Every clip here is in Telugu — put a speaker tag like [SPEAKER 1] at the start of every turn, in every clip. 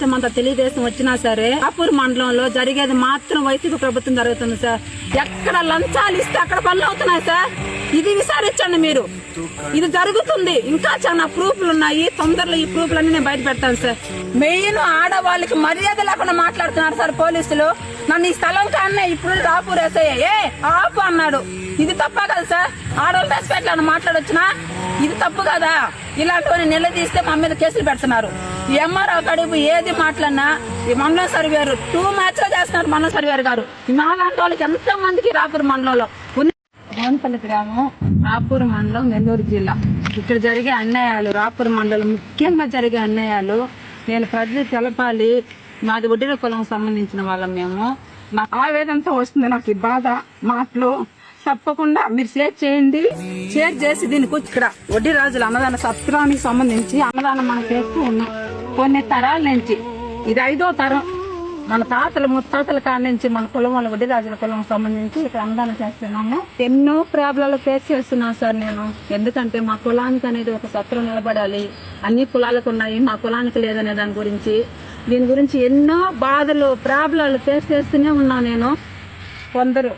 [SPEAKER 1] రాష్ట్రం అంతా తెలుగుదేశం వచ్చినా సరే అపూర్ మండలంలో జరిగేది మాత్రం వైసీపీ ప్రభుత్వం జరుగుతుంది సార్. ఎక్కడ లంచాలు ఇస్తే అక్కడ పనులు అవుతున్నాయి సార్. ఇది విచారించండి మీరు. ఇది జరుగుతుంది. ఇంకా చాలా ప్రూఫ్లు ఉన్నాయి. తొందరలో ఈ ప్రూఫ్లన్నీ నేను బయట పెడతాను సార్. మెయిన్ ఆడవాళ్ళకి మర్యాద లేకుండా మాట్లాడుతున్నారు సార్ పోలీసులు. నన్ను ఈ స్థలం కాన్నే ఇప్పుడు రాపూర్ ఏ ఆపు అన్నాడు. ఇది తప్ప కదా సార్? ఆడవాళ్ళు రెస్పెక్ట్ అని మాట్లాడొచ్చునా? ఇది తప్పు కదా? ఇలాంటివన్నీ నిలదీస్తే మా మీద కేసులు పెడుతున్నారు. ఎంఆర్ఓ కడుపు ఏది మాట్లాడినా ఈ మండలం సర్వేరు టూ మ్యాచ్ చేస్తున్నారు మండలం సర్వేరు గారు. మాలాంటి వాళ్ళకి ఎంతో మందికి రాపూర్ మండలంలో? గోన్పల్లి గ్రామం రాపూర్ మండలం నెల్లూరు జిల్లా. ఇక్కడ జరిగే అన్యాయాలు రాపూర్ మండలం ముఖ్యంగా జరిగే అన్యాయాలు నేను ప్రజలు తెలపాలి. మాది ఒడ్డిన కులం సంబంధించిన వాళ్ళం మేము. నా ఆవేదంతో వస్తుంది నాకు ఈ బాధ మాటలు. తప్పకుండా మీరు షేర్ చేయండి. షేర్ చేసి దీనికి వచ్చి ఇక్కడ వడ్డీ రాజుల అన్నదాన సత్రానికి సంబంధించి అన్నదానం మనం చేస్తూ ఉన్నాం. కొన్ని తరాల నుంచి. ఇది ఐదో తరం. మన తాతల ముత్తాతల కాడ నుంచి మన కులం వాళ్ళ వడ్డీ రాజుల కులం సంబంధించి ఇక్కడ అన్నదానం చేస్తున్నాము. ఎన్నో ప్రాబ్లాలు ఫేస్ చేస్తున్నాను సార్ నేను. ఎందుకంటే మా కులానికి అనేది ఒక సత్రం నిలబడాలి. అన్ని కులాలకు ఉన్నాయి మా కులానికి లేదనే దాని గురించి. దీని గురించి ఎన్నో బాధలు ప్రాబ్లాలు ఫేస్ చేస్తూనే ఉన్నాను నేను. కొందరు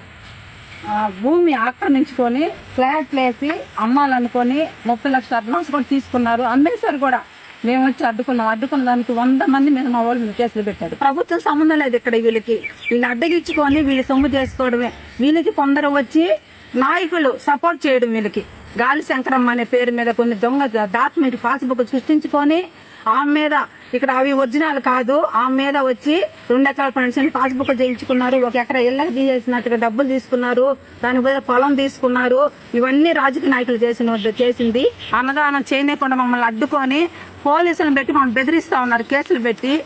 [SPEAKER 1] భూమి ఆక్రమించుకొని ఫ్లాట్లు వేసి అమ్మాలనుకొని ముప్పై లక్షల అడ్వాన్స్ కూడా తీసుకున్నారు. అమ్మేశారు కూడా మేము వచ్చి అడ్డుకున్నాం. అడ్డుకున్న దానికి వంద మంది మీద మా వాళ్ళు మీద కేసులు పెట్టారు. ప్రభుత్వం సంబంధం లేదు ఇక్కడ వీళ్ళకి. వీళ్ళు అడ్డగించుకొని వీళ్ళు సొమ్ము చేసుకోవడమే. వీళ్ళకి కొందరు వచ్చి నాయకులు సపోర్ట్ చేయడం వీళ్ళకి. గాలి శంకరమ్మ అనే పేరు మీద కొన్ని దొంగ డాక్యుమెంట్ పాస్బుక్ సృష్టించుకొని ఆమె మీద ఇక్కడ అవి ఒరిజినల్ కాదు ఆమె మీద వచ్చి రెండు ఎకరాల పన్నెండు పాస్బుక్ చేయించుకున్నారు. ఒక ఎకరా ఇళ్ళకి తీసేసినట్టుగా డబ్బులు తీసుకున్నారు. దాని మీద పొలం తీసుకున్నారు. ఇవన్నీ రాజకీయ నాయకులు చేసిన చేసింది. అన్నదానం చేయకుండా మమ్మల్ని అడ్డుకొని పోలీసులను పెట్టి మమ్మల్ని బెదిరిస్తా ఉన్నారు కేసులు పెట్టి.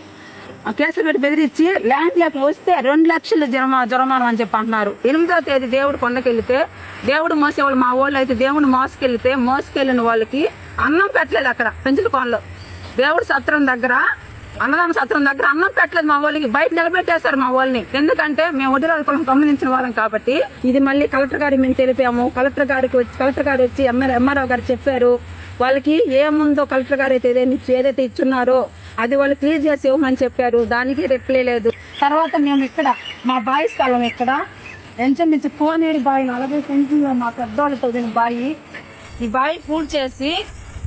[SPEAKER 1] కేసులు పెట్టి బెదిరించి ల్యాండ్ లేక వస్తే రెండు లక్షలు జరమా జరమానం అని చెప్పి అంటున్నారు. ఎనిమిదో తేదీ దేవుడు కొండకెళ్తే దేవుడు మోసేవాళ్ళు మా ఊళ్ళో అయితే దేవుడు మోసుకెళ్తే మోసుకెళ్ళిన వాళ్ళకి అన్నం పెట్టలేదు అక్కడ పెంచుల కోనలో. దేవుడు సత్రం దగ్గర అన్నదాన సత్రం దగ్గర అన్నం పెట్టలేదు మా వాళ్ళకి బయట నిలబెట్టేశారు మా వాళ్ళని ఎందుకంటే మేము వడ్డీరాజు కులం సంబంధించిన వాళ్ళం కాబట్టి ఇది మళ్ళీ కలెక్టర్ గారికి మేము తెలిపాము. కలెక్టర్ గారికి వచ్చి కలెక్టర్ గారు వచ్చి ఎంఆర్ ఎంఆర్ఓ గారు చెప్పారు. వాళ్ళకి ఏముందో కలెక్టర్ గారు అయితే ఏదైతే ఏదైతే ఇచ్చున్నారో అది వాళ్ళు క్లియర్ చేసి ఇవ్వమని చెప్పారు. దానికి రిప్లై లేదు. తర్వాత మేము ఇక్కడ మా బాయి స్థలం ఇక్కడ. ఎంచమించి కోనేరు బావి నలభై సెంట్లు మా పెద్దవాళ్ళతో దీని బావి ఈ బావి పూర్తి చేసి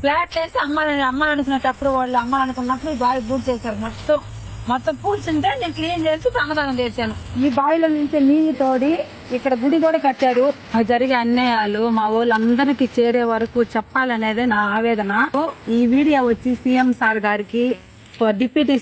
[SPEAKER 1] ఫ్లాట్ వేసి అమ్మాలని అనుకున్నప్పుడు వాళ్ళు అమ్మాలనుకున్నప్పుడు ఈ బావి పూర్తి చేశారు. మొత్తం మొత్తం పూడ్చుంటే నేను క్లీన్ చేసి సమాధానం చేశాను. ఈ బావిలో నుంచి నీళ్ళు తోడి ఇక్కడ గుడి కూడా కట్టారు. అవి జరిగే అన్యాయాలు మా వాళ్ళందరికీ చేరే వరకు చెప్పాలనేదే నా ఆవేదన. ఈ వీడియో వచ్చి సీఎం సార్ గారికి for deputy